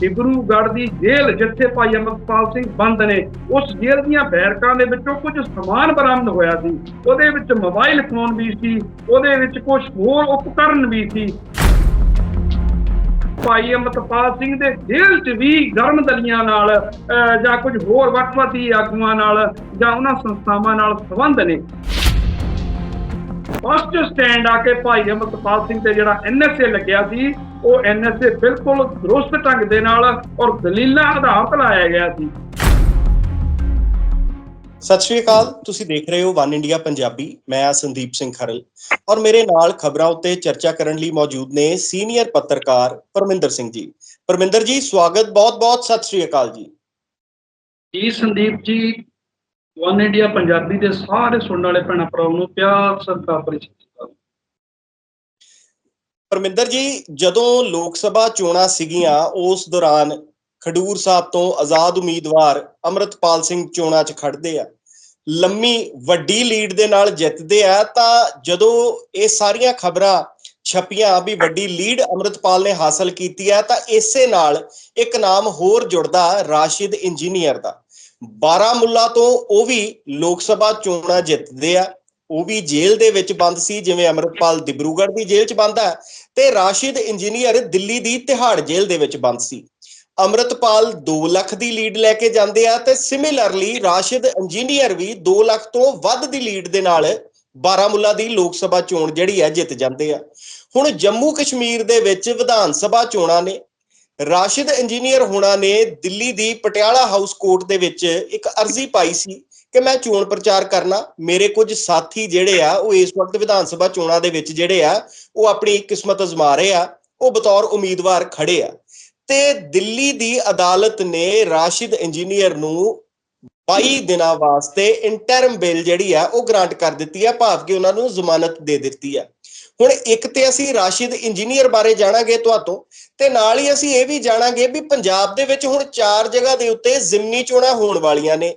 ਡਿਬਰੂਗੜ੍ਹ ਦੀ ਜੇਲ੍ਹ ਜਿੱਥੇ ਭਾਈ ਅਮਰਪਾਲ ਸਿੰਘ ਬੰਦ ਨੇ ਉਸ ਜੇਲ੍ਹ ਦੀਆਂ ਬੈਰਕਾਂ ਦੇ ਵਿੱਚੋਂ ਕੁਝ ਸਮਾਨ ਬਰਾਮਦ ਹੋਇਆ ਸੀ। ਉਹਦੇ ਵਿੱਚ ਮੋਬਾਈਲ ਫੋਨ ਵੀ ਸੀ ਉਹਦੇ ਵਿੱਚ ਕੁਝ ਹੋਰ ਉਪਕਰਨ ਵੀ ਸੀ। ਭਾਈ ਅਮਰਪਾਲ ਸਿੰਘ ਦੇ ਜੇਲ੍ਹ 'ਚ ਵੀ ਗਰਮ ਦਲੀਆਂ ਨਾਲ ਅਹ, ਜਾਂ ਕੁਝ ਹੋਰ ਵੱਖ-ਵੱਖੀ ਆਗੂਆਂ ਨਾਲ ਜਾਂ ਉਹਨਾਂ ਸੰਸਥਾਵਾਂ ਨਾਲ ਸੰਬੰਧ ਨੇ। ਫਸਟ ਸਟੈਂਡ ਆ ਕੇ ਭਾਈ ਅਮਰਪਾਲ ਸਿੰਘ ਤੇ ਜਿਹੜਾ ਐਨਐਸਏ ਲੱਗਿਆ ਸੀ ਉਹ ਐਨਐਸਏ ਬਿਲਕੁਲ ਦਰੁਸਤ ਢੰਗ ਦੇ ਨਾਲ ਔਰ ਦਲੀਲਾਂ ਆਧਾਰਿਤ ਲਾਇਆ ਗਿਆ ਸੀ। ਸਤਿ ਸ਼੍ਰੀ ਅਕਾਲ ਤੁਸੀਂ ਦੇਖ ਰਹੇ ਹੋ ਵਨ ਇੰਡੀਆ ਪੰਜਾਬੀ ਮੈਂ ਆ ਸੰਦੀਪ ਸਿੰਘ ਖਰਲ ਔਰ ਮੇਰੇ ਨਾਲ ਖਬਰਾਂ ਉੱਤੇ ਚਰਚਾ ਕਰਨ ਲਈ ਮੌਜੂਦ ਨੇ ਸੀਨੀਅਰ ਪੱਤਰਕਾਰ ਪਰਮਿੰਦਰ ਸਿੰਘ ਜੀ। ਪਰਮਿੰਦਰ ਜੀ ਸਵਾਗਤ ਬਹੁਤ-ਬਹੁਤ ਸਤਿ ਸ਼੍ਰੀ ਅਕਾਲ ਜੀ। ਜੀ ਸੰਦੀਪ ਜੀ ਵਨ ਇੰਡੀਆ ਪੰਜਾਬੀ ਦੇ ਸਾਰੇ ਸੁਣਨ ਵਾਲੇ ਭੈਣਾਂ ਭਰਾਵਾਂ ਨੂੰ ਪਿਆਰ ਸਤਿਕਾਰ ਪਰਿਚਿਤ ਪਰਮਿੰਦਰ ਜੀ, ਜਦੋਂ ਲੋਕ ਸਭਾ ਚੋਣਾਂ ਸੀਗੀਆਂ, ਉਸ ਦੌਰਾਨ ਖਡੂਰ ਸਾਹਿਬ ਤੋਂ ਆਜ਼ਾਦ ਉਮੀਦਵਾਰ ਅਮਰਤਪਾਲ ਸਿੰਘ ਚੋਣਾਂ 'ਚ ਖੜਦੇ ਆ। ਲੰਮੀ, ਵੱਡੀ ਲੀਡ ਦੇ ਨਾਲ ਜਿੱਤਦੇ ਆ, ਤਾਂ ਜਦੋਂ ਇਹ ਸਾਰੀਆਂ ਖਬਰਾਂ ਛਪੀਆਂ ਵੀ ਵੱਡੀ ਲੀਡ ਅਮਰਤਪਾਲ ਨੇ ਹਾਸਲ ਕੀਤੀ ਹੈ ਤਾਂ ਇਸੇ ਨਾਲ ਇੱਕ ਨਾਮ ਹੋਰ ਜੁੜਦਾ, ਰਾਸ਼ਿਦ ਇੰਜੀਨੀਅਰ ਦਾ। ਬਾਰਾਮੁੱਲਾ ਤੋਂ ਉਹ ਵੀ ਲੋਕ ਸਭਾ ਚੋਣਾਂ ਜਿੱਤਦੇ ਆ। ਉਹ ਵੀ ਜੇਲ੍ਹ ਦੇ ਵਿੱਚ ਬੰਦ ਸੀ, ਜਿਵੇਂ ਅਮਰਤਪਾਲ ਦਿਬਰੂਗੜ੍ਹ ਦੀ ਜੇਲ੍ਹ 'ਚ ਬੰਦ ਹੈ ਤੇ ਰਾਸ਼ਿਦ ਇੰਜੀਨੀਅਰ ਦਿੱਲੀ ਦੀ ਤਿਹਾੜ ਜੇਲ੍ਹ ਦੇ ਵਿੱਚ ਬੰਦ ਸੀ। ਅਮਰਤਪਾਲ 2 ਲੱਖ ਦੀ ਲੀਡ ਲੈ ਕੇ ਜਾਂਦੇ ਆ ਤੇ ਸਿਮਿਲਰਲੀ ਰਾਸ਼ਿਦ ਇੰਜੀਨੀਅਰ ਵੀ 2 ਲੱਖ ਤੋਂ ਵੱਧ ਦੀ ਲੀਡ ਦੇ ਨਾਲ ਬਾਰਾਮੁੱਲਾ ਦੀ ਲੋਕ ਸਭਾ ਚੋਣ ਜਿਹੜੀ ਹੈ ਜਿੱਤ ਜਾਂਦੇ ਆ। ਹੁਣ ਜੰਮੂ ਕਸ਼ਮੀਰ ਦੇ ਵਿੱਚ ਵਿਧਾਨ ਸਭਾ ਚੋਣਾਂ ਨੇ। ਰਾਸ਼ਿਦ ਇੰਜੀਨੀਅਰ ਹੋਣਾ ਨੇ ਦਿੱਲੀ ਦੀ ਪਟਿਆਲਾ ਹਾਊਸ ਕੋਰਟ ਦੇ ਵਿੱਚ ਇੱਕ ਅਰਜ਼ੀ ਪਾਈ ਸੀ ਕਿ ਮੈਂ ਚੋਣ ਪ੍ਰਚਾਰ ਕਰਨਾ। ਮੇਰੇ ਕੁਝ ਸਾਥੀ ਜਿਹੜੇ ਆ, ਉਹ ਇਸ ਵਕਤ ਵਿਧਾਨ ਸਭਾ ਚੋਣਾਂ ਦੇ ਵਿੱਚ ਜਿਹੜੇ ਆ, ਉਹ ਆਪਣੀ ਕਿਸਮਤ ਅਜ਼ਮਾ ਰਹੇ ਆ। ਉਹ ਬਤੌਰ ਉਮੀਦਵਾਰ ਖੜੇ ਆ। ਤੇ ਦਿੱਲੀ ਦੀ ਅਦਾਲਤ ਨੇ ਰਾਸ਼ਿਦ ਇੰਜੀਨੀਅਰ ਨੂੰ 22 ਦਿਨਾਂ ਵਾਸਤੇ ਇੰਟਰਮ ਬੇਲ ਜਿਹੜੀ ਆ, ਉਹ ਗ੍ਰਾਂਟ ਕਰ ਦਿੱਤੀ ਆ, ਭਾਵ ਕਿ ਉਹਨਾਂ ਨੂੰ ਜ਼ਮਾਨਤ ਦੇ ਦਿੱਤੀ ਆ। ਹੁਣ ਇੱਕ ਤੇ ਅਸੀਂ ਰਾਸ਼ਿਦ ਇੰਜੀਨੀਅਰ ਬਾਰੇ ਜਾਣਾਂਗੇ ਤੁਹਾਤੋਂ। ਤੇ ਨਾਲ ਹੀ ਅਸੀਂ ਇਹ ਵੀ ਜਾਣਾਂਗੇ ਵੀ ਪੰਜਾਬ ਦੇ ਵਿੱਚ ਹੁਣ ਚਾਰ ਜਗ੍ਹਾ ਦੇ ਉੱਤੇ ਜ਼ਿਮਨੀ ਚੋਣਾਂ ਹੋਣ ਵਾਲੀਆਂ ਨੇ।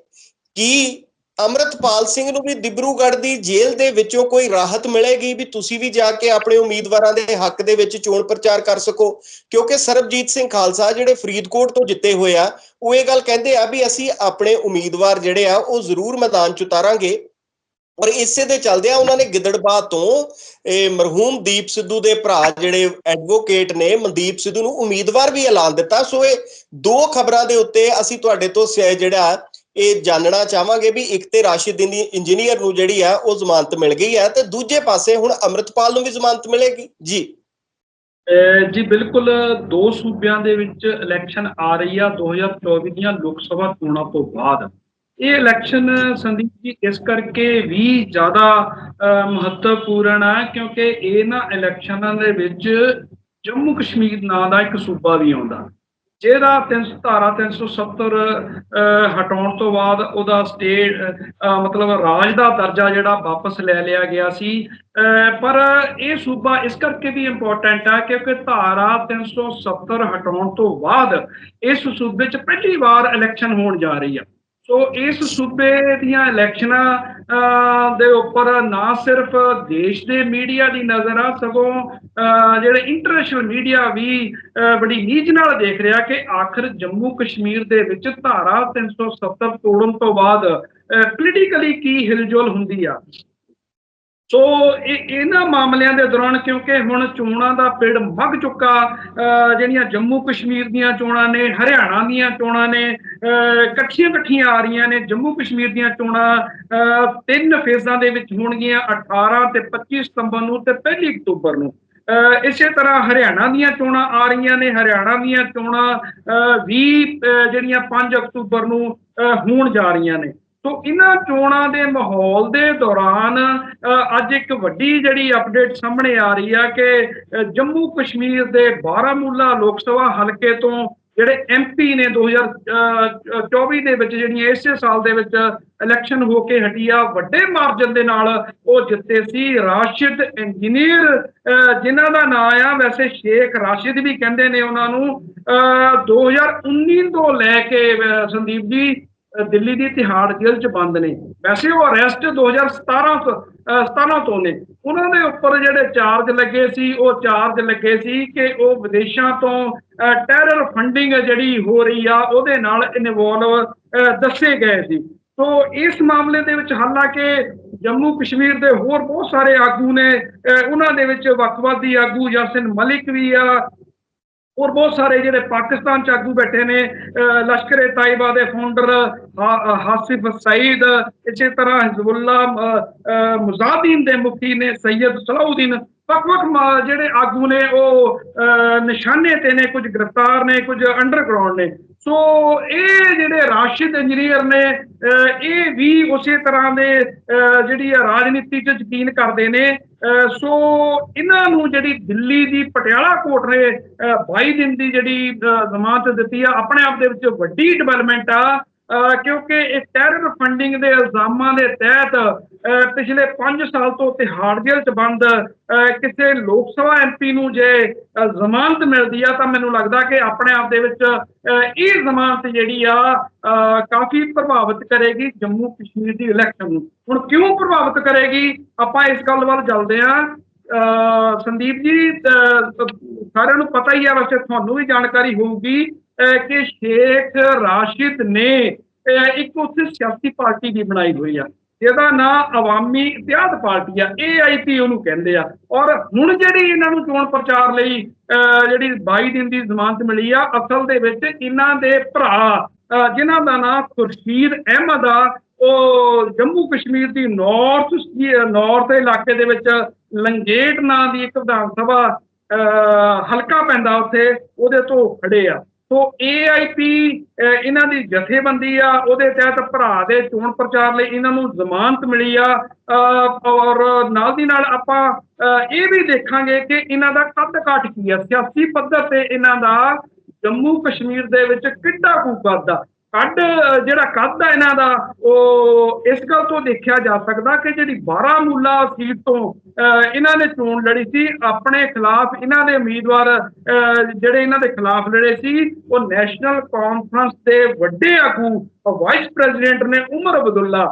ਕੀ ਅਮਰਤਪਾਲ ਸਿੰਘ ਨੂੰ ਵੀ ਦਿਬਰੂਗੜ੍ਹ ਦੀ ਜੇਲ੍ਹ ਦੇ ਵਿੱਚੋਂ ਕੋਈ ਰਾਹਤ ਮਿਲੇਗੀ ਵੀ ਤੁਸੀਂ ਵੀ ਜਾ ਕੇ ਆਪਣੇ ਉਮੀਦਵਾਰਾਂ ਦੇ ਹੱਕ ਦੇ ਵਿੱਚ ਚੋਣ ਪ੍ਰਚਾਰ ਕਰ ਸਕੋ? ਕਿਉਂਕਿ ਸਰਬਜੀਤ ਸਿੰਘ ਖਾਲਸਾ ਜਿਹੜੇ ਫਰੀਦਕੋਟ ਤੋਂ ਜਿੱਤੇ ਹੋਏ ਆ, ਉਹ ਇਹ ਗੱਲ ਕਹਿੰਦੇ ਆ ਵੀ ਅਸੀਂ ਆਪਣੇ ਉਮੀਦਵਾਰ ਜਿਹੜੇ ਆ, ਉਹ ਜ਼ਰੂਰ ਮੈਦਾਨ ਚ ਉਤਾਰਾਂਗੇ। ਔਰ ਇਸੇ ਦੇ ਚੱਲਦੇ ਆ ਉਹਨਾਂ ਨੇ ਗਿੱਦੜਬਾਹ ਤੋਂ, ਇਹ ਮਰਹੂਮ ਦੀਪ ਸਿੱਧੂ ਦੇ ਭਰਾ ਜਿਹੜੇ ਐਡਵੋਕੇਟ ਨੇ, ਮਨਦੀਪ ਸਿੱਧੂ ਨੂੰ ਉਮੀਦਵਾਰ ਵੀ ਐਲਾਨ ਦਿੱਤਾ। ਸੋ ਇਹ ਦੋ ਖਬਰਾਂ ਦੇ ਉੱਤੇ ਅਸੀਂ ਤੁਹਾਡੇ ਤੋਂ ਜਿਹੜਾ ਇਹ ਜਾਣਨਾ ਚਾਹਾਂਗੇ ਵੀ ਇੱਕ ਤੇ ਰਾਸ਼ਿਦ ਇੰਜੀਨੀਅਰ ਨੂੰ ਜਿਹੜੀ ਆ, ਉਹ ਜ਼ਮਾਨਤ ਮਿਲ ਗਈ ਹੈ ਤੇ ਦੂਜੇ ਪਾਸੇ ਹੁਣ ਅੰਮ੍ਰਿਤਪਾਲ ਨੂੰ ਵੀ ਜ਼ਮਾਨਤ ਮਿਲੇਗੀ। ਜੀ। ਜੀ ਬਿਲਕੁਲ ਦੋ ਸੂਬਿਆਂ ਦੇ ਵਿੱਚ ਇਲੈਕਸ਼ਨ ਆ ਰਹੀ ਆ। 2024 ਦੀਆਂ ਲੋਕ ਸਭਾ ਚੋਣਾਂ ਤੋਂ ਬਾਅਦ ਇਹ ਇਲੈਕਸ਼ਨ ਸੰਦੀਪ ਜੀ ਇਸ ਕਰਕੇ ਵੀ ਜ਼ਿਆਦਾ ਮਹੱਤਵਪੂਰਨ ਆ ਕਿਉਂਕਿ ਇਹਨਾਂ ਇਲੈਕਸ਼ਨਾਂ ਦੇ ਵਿੱਚ ਜੰਮੂ ਕਸ਼ਮੀਰ ਨਾਂ ਦਾ ਇੱਕ ਸੂਬਾ ਵੀ ਆਉਂਦਾ। ਜਿਹਦਾ 300 ਧਾਰਾ 370 ਅਹ, ਹਟਾਉਣ ਤੋਂ ਬਾਅਦ ਉਹਦਾ ਸਟੇਟ ਮਤਲਬ ਰਾਜ ਦਾ ਦਰਜਾ ਜਿਹੜਾ ਵਾਪਸ ਲੈ ਲਿਆ ਗਿਆ ਸੀ। ਪਰ ਇਹ ਸੂਬਾ ਇਸ ਕਰਕੇ ਵੀ ਇੰਪੋਰਟੈਂਟ ਹੈ ਕਿਉਂਕਿ ਧਾਰਾ 370 ਹਟਾਉਣ ਤੋਂ ਬਾਅਦ ਇਸ ਸੂਬੇ 'ਚ ਪਹਿਲੀ ਵਾਰ ਇਲੈਕਸ਼ਨ ਹੋਣ ਜਾ ਰਹੀ ਆ। ਸੋ ਇਸ ਸੂਬੇ ਦੀਆਂ ਇਲੈਕਸ਼ਨਾਂ ਅਹ, ਦੇ ਉੱਪਰ ਨਾ ਸਿਰਫ ਦੇਸ਼ ਦੇ ਮੀਡੀਆ ਦੀ ਨਜ਼ਰ ਆ ਸਗੋਂ ਅਹ, ਜਿਹੜੇ ਇੰਟਰਨੈਸ਼ਨਲ ਮੀਡੀਆ ਵੀ ਅਹ, ਬੜੀ ਨੀਝ ਨਾਲ ਦੇਖ ਰਿਹਾ ਕਿ ਆਖਰ ਜੰਮੂ ਕਸ਼ਮੀਰ ਦੇ ਵਿੱਚ ਧਾਰਾ 370 ਤੋੜਨ ਤੋਂ ਬਾਅਦ ਪੋਲੀਟੀਕਲੀ ਕੀ ਹਿਲਜੁਲ ਹੁੰਦੀ ਆ। ਸੋ ਇਹ ਇਹਨਾਂ ਮਾਮਲਿਆਂ ਦੇ ਦੌਰਾਨ ਕਿਉਂਕਿ ਹੁਣ ਚੋਣਾਂ ਦਾ ਪਿੜ ਮੱਗ ਚੁੱਕਾ ਅਹ ਜਿਹੜੀਆਂ ਜੰਮੂ ਕਸ਼ਮੀਰ ਦੀਆਂ ਚੋਣਾਂ ਨੇ ਹਰਿਆਣਾ ਦੀਆਂ ਚੋਣਾਂ ਨੇ ਇਕੱਠੀਆਂ ਇਕੱਠੀਆਂ ਆ ਰਹੀਆਂ ਨੇ। ਜੰਮੂ ਕਸ਼ਮੀਰ ਦੀਆਂ ਚੋਣਾਂ ਅਹ ਤਿੰਨ ਫੇਜ਼ਾਂ ਦੇ ਵਿੱਚ ਹੋਣਗੀਆਂ 18 ਤੇ 25 ਸਤੰਬਰ ਨੂੰ ਤੇ 1 ਅਕਤੂਬਰ ਨੂੰ। ਅਹ ਇਸੇ ਤਰ੍ਹਾਂ ਹਰਿਆਣਾ ਦੀਆਂ ਚੋਣਾਂ ਆ ਰਹੀਆਂ ਨੇ। ਹਰਿਆਣਾ ਦੀਆਂ ਚੋਣਾਂ ਅਹ 20 ਜਿਹੜੀਆਂ 5 ਅਕਤੂਬਰ ਨੂੰ ਅਹ ਹੋਣ ਜਾ ਰਹੀਆਂ ਨੇ। ਸੋ ਇਹਨਾਂ ਚੋਣਾਂ ਦੇ ਮਾਹੌਲ ਦੇ ਦੌਰਾਨ ਅ, ਅੱਜ ਇੱਕ ਵੱਡੀ ਜਿਹੜੀ ਅਪਡੇਟ ਸਾਹਮਣੇ ਆ ਰਹੀ ਆ ਕਿ ਜੰਮੂ ਕਸ਼ਮੀਰ ਦੇ ਬਾਰਾਮੂਲਾ ਲੋਕ ਸਭਾ ਹਲਕੇ ਤੋਂ ਜਿਹੜੇ ਐਮਪੀ ਨੇ 2024 ਦੇ ਵਿੱਚ ਜਿਹੜੀਆਂ ਇਸੇ ਸਾਲ ਦੇ ਵਿੱਚ ਇਲੈਕਸ਼ਨ ਹੋ ਕੇ ਹਟੀ ਆ ਵੱਡੇ ਮਾਰਜਨ ਦੇ ਨਾਲ ਉਹ ਜਿੱਤੇ ਸੀ ਰਾਸ਼ਿਦ ਇੰਜੀਨੀਅਰ ਅ, ਜਿਨ੍ਹਾਂ ਦਾ ਨਾਮ ਆ ਵੈਸੇ ਸ਼ੇਖ ਰਾਸ਼ਿਦ ਵੀ ਕਹਿੰਦੇ ਨੇ ਉਹਨਾਂ ਨੂੰ ਅ, 2019 ਤੋਂ ਲੈ ਕੇ ਸੰਦੀਪ ਜੀ ਦਿੱਲੀ ਦੀ ਤਿਹਾੜ ਜੇਲ੍ਹ 'ਚ ਬੰਦ ਨੇ। ਵੈਸੇ ਉਹ ਅਰੈਸਟ 2017 ਸਥਾਨਾਂ ਤੋਂ ਨੇ। ਉਹਨਾਂ ਦੇ ਉੱਪਰ ਜਿਹੜੇ ਚਾਰਜ ਲੱਗੇ ਸੀ, ਉਹ ਚਾਰਜ ਲੱਗੇ ਸੀ ਕਿ ਉਹ ਵਿਦੇਸ਼ਾਂ ਤੋਂ ਟੈਰਰ ਫੰਡਿੰਗ ਜਿਹੜੀ ਹੋ ਰਹੀ ਆ, ਉਹਦੇ ਨਾਲ ਇਨਵੋਲਵ ਦੱਸੇ ਗਏ ਸੀ। ਸੋ ਇਸ ਮਾਮਲੇ ਦੇ ਵਿੱਚ ਹਾਲਾਂਕਿ ਜੰਮੂ ਕਸ਼ਮੀਰ ਦੇ ਹੋਰ ਬਹੁਤ ਸਾਰੇ ਆਗੂ ਨੇ, ਅਹ ਉਹਨਾਂ ਦੇ ਵਿੱਚ ਵੱਖਵਾਦੀ ਆਗੂ ਯਾਸਿਨ ਮਲਿਕ ਵੀ ਆ ਔਰ ਬਹੁਤ ਸਾਰੇ ਜਿਹੜੇ ਪਾਕਿਸਤਾਨ ਚ ਆਗੂ ਬੈਠੇ ਨੇ, ਅਹ ਲਸ਼ਕਰ ਏ ਤਾਇਬਾ ਦੇ ਫਾਊਂਡਰ ਹਾਸਿਫ ਸਈਦ, ਇਸੇ ਤਰ੍ਹਾਂ ਹਿਜ਼ਬੁੱਲਾ ਮੁਜ਼ਾਦੀਨ ਦੇ ਮੁਖੀ ਨੇ ਸੈਯਦ ਸਲਾਉਦੀਨ ਵੱਖ-ਵੱਖ ਜਿਹੜੇ ਆਗੂ ਨੇ ਉਹ ਅਹ, ਨਿਸ਼ਾਨੇ ਤੇ ਨੇ ਕੁਝ ਗ੍ਰਿਫਤਾਰ ਨੇ ਕੁਝ ਅੰਡਰਗਰਾਉਂਡ ਨੇ। ਸੋ ਇਹ ਜਿਹੜੇ ਰਾਸ਼ਿਦ ਇੰਜੀਨੀਅਰ ਨੇ ਅਹ, ਇਹ ਵੀ ਉਸੇ ਤਰ੍ਹਾਂ ਦੇ ਅਹ, ਜਿਹੜੀ ਆ ਰਾਜਨੀਤੀ 'ਚ ਯਕੀਨ ਕਰਦੇ ਨੇ। ਅਹ, ਸੋ ਇਹਨਾਂ ਨੂੰ ਜਿਹੜੀ ਦਿੱਲੀ ਦੀ ਪਟਿਆਲਾ ਕੋਰਟ ਨੇ ਅਹ, 22 ਦਿਨ ਦੀ ਜਿਹੜੀ ਜ਼ਮਾਨਤ ਦਿੱਤੀ ਆ ਆਪਣੇ ਆਪ ਦੇ ਵਿੱਚ ਵੱਡੀ ਡਿਵੈਲਪਮੈਂਟ ਆ। ਕਿਉਂਕਿ ਇਹ ਟੈਰਰ ਫੰਡਿੰਗ ਦੇ ਇਲਜ਼ਾਮਾਂ ਦੇ ਤਹਿਤ ਅਹ, ਪਿਛਲੇ 5 ਸਾਲ ਤੋਂ ਤਿਹਾੜ ਜੇਲ੍ਹ 'ਚ ਬੰਦ ਅਹ, ਕਿਸੇ ਲੋਕ ਸਭਾ ਐਮਪੀ ਨੂੰ ਜੇ ਜ਼ਮਾਨਤ ਮਿਲਦੀ ਆ ਤਾਂ ਮੈਨੂੰ ਲੱਗਦਾ ਕਿ ਆਪਣੇ ਆਪ ਦੇ ਵਿੱਚ ਅਹ, ਇਹ ਜ਼ਮਾਨਤ ਜਿਹੜੀ ਆ ਅਹ, ਕਾਫੀ ਪ੍ਰਭਾਵਿਤ ਕਰੇਗੀ ਜੰਮੂ ਕਸ਼ਮੀਰ ਦੀ ਇਲੈਕਸ਼ਨ ਨੂੰ। ਹੁਣ ਕਿਉਂ ਪ੍ਰਭਾਵਿਤ ਕਰੇਗੀ? ਆਪਾਂ ਇਸ ਗੱਲ ਵੱਲ ਚੱਲਦੇ ਹਾਂ। ਅਹ, ਸੰਦੀਪ ਜੀ ਅਹ, ਸਾਰਿਆਂ ਨੂੰ ਪਤਾ ਹੀ ਆ ਵੈਸੇ ਤੁਹਾਨੂੰ ਵੀ ਜਾਣਕਾਰੀ ਹੋਊਗੀ। ਕਿ ਸ਼ੇਖ ਰਾਸ਼ਿਦ ਨੇ ਇੱਕ ਉੱਥੇ ਸਿਆਸੀ ਪਾਰਟੀ ਵੀ ਬਣਾਈ ਹੋਈ ਆ। ਜਿਹਦਾ ਨਾਂ ਅਵਾਮੀ ਇਤਿਹਾਦ ਪਾਰਟੀ ਆ ਏਆਈਪੀ ਉਹਨੂੰ ਕਹਿੰਦੇ ਆ। ਔਰ ਹੁਣ ਜਿਹੜੀ ਇਹਨਾਂ ਨੂੰ ਚੋਣ ਪ੍ਰਚਾਰ ਲਈ ਅਹ, ਜਿਹੜੀ 22 ਦਿਨ ਦੀ ਜ਼ਮਾਨਤ ਮਿਲੀ ਆ ਅਸਲ ਦੇ ਵਿੱਚ ਇਹਨਾਂ ਦੇ ਭਰਾ ਅਹ, ਜਿਨ੍ਹਾਂ ਦਾ ਨਾਮ ਖੁਰਸ਼ੀਦ ਅਹਿਮਦ ਆ ਉਹ ਜੰਮੂ ਕਸ਼ਮੀਰ ਦੀ ਨਾਰਥ ਨਾਰਥ ਇਲਾਕੇ ਦੇ ਵਿੱਚ ਲੰਗੇਟ ਨਾਂ ਦੀ ਇੱਕ ਵਿਧਾਨ ਸਭਾ ਅਹ, ਹਲਕਾ ਪੈਂਦਾ ਉੱਥੇ ਉਹਦੇ ਤੋਂ ਖੜੇ ਆ। ਸੋ ਏਆਈਪੀ ਇਹਨਾਂ ਦੀ ਜਥੇਬੰਦੀ ਆ ਉਹਦੇ ਤਹਿਤ ਭਰਾ ਦੇ ਚੋਣ ਪ੍ਰਚਾਰ ਲਈ ਇਹਨਾਂ ਨੂੰ ਜ਼ਮਾਨਤ ਮਿਲੀ ਆ। ਅਹ, ਔਰ ਨਾਲ ਦੀ ਨਾਲ ਆਪਾਂ ਅਹ, ਇਹ ਵੀ ਦੇਖਾਂਗੇ ਕਿ ਇਹਨਾਂ ਦਾ ਕੱਦ ਕਾਠ ਕੀ ਆ। ਸਿਆਸੀ ਪੱਧਰ ਤੇ ਇਹਨਾਂ ਦਾ ਜੰਮੂ ਕਸ਼ਮੀਰ ਦੇ ਵਿੱਚ ਕਿੱਡਾ ਕੂ ਕਰਦਾ ਕੱਦ ਜਿਹੜਾ ਕੱਦ ਆ ਇਹਨਾਂ ਦਾ ਉਹ ਇਸ ਗੱਲ ਤੋਂ ਦੇਖਿਆ ਜਾ ਸਕਦਾ ਕਿ ਜਿਹੜੀ ਬਾਰਾਮੂਲਾ ਸੀਟ ਤੋਂ ਅਹ, ਇਹਨਾਂ ਨੇ ਚੋਣ ਲੜੀ ਸੀ ਆਪਣੇ ਖਿਲਾਫ ਇਹਨਾਂ ਦੇ ਉਮੀਦਵਾਰ ਅਹ, ਜਿਹੜੇ ਇਹਨਾਂ ਦੇ ਖਿਲਾਫ ਲੜੇ ਸੀ ਉਹ ਨੈਸ਼ਨਲ ਕਾਨਫਰੰਸ ਦੇ ਵੱਡੇ ਆਗੂ ਵਾਈਸ ਪ੍ਰੈਜ਼ੀਡੈਂਟ ਨੇ ਉਮਰ ਅਬਦੁੱਲਾ